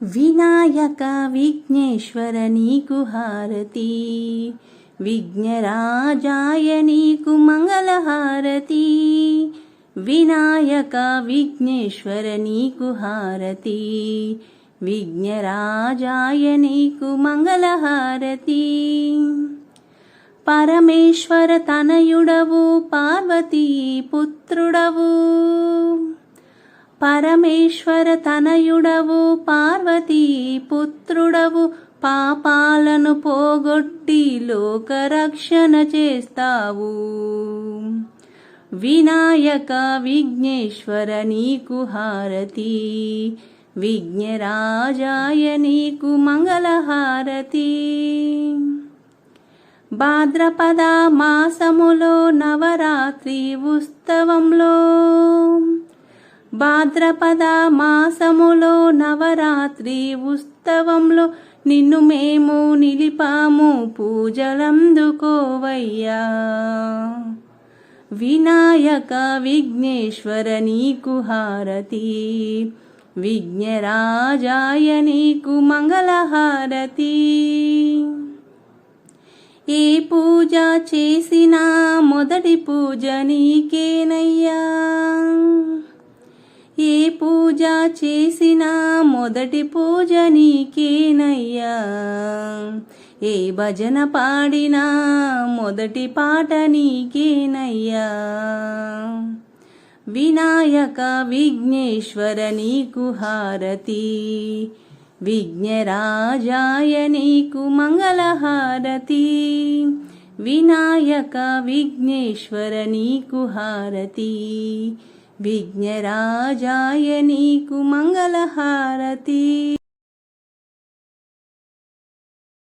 వినాయక విఘ్నేశ్వర నీకు హారతి విఘ్నరాజాయ నీకు మంగళహారతి వినాయక విఘ్నేశ్వర నీకు హారతి విఘ్నరాజాయ నీకు మంగళహారతి పరమేశ్వర తనయుడవు పార్వతీ పుత్రుడవు పరమేశ్వర తనయుడవు పార్వతీ పుత్రుడవు పాపాలను పోగొట్టి లోకరక్షణ చేస్తావు. వినాయక విఘ్నేశ్వర నీకు హారతి. విఘ్నరాజాయ నీకు మంగళహారతి. భాద్రపద మాసములో నవరాత్రి ఉత్సవంలో భాద్రపద మాసములో నవరాత్రి ఉత్సవంలో నిన్ను మేము నిలిపాము పూజలందుకోవయ్యా. వినాయక విఘ్నేశ్వర నీకు హారతి విఘ్నరాజాయ నీకు మంగళహారతి. ఏ పూజ చేసినా మొదటి పూజ నీకేనయ్యా. చేసిన మొదటి పూజ నీకేనయ్యా. ఏ భజన పాడినా మొదటి పాట నీకేనయ్యా. వినాయక విఘ్నేశ్వర నీకు హారతి విఘ్నరాజాయ నీకు మంగళహారతి వినాయక విఘ్నేశ్వర నీకు హారతి విఘ్నరాజాయ నీకు మంగళహారతి.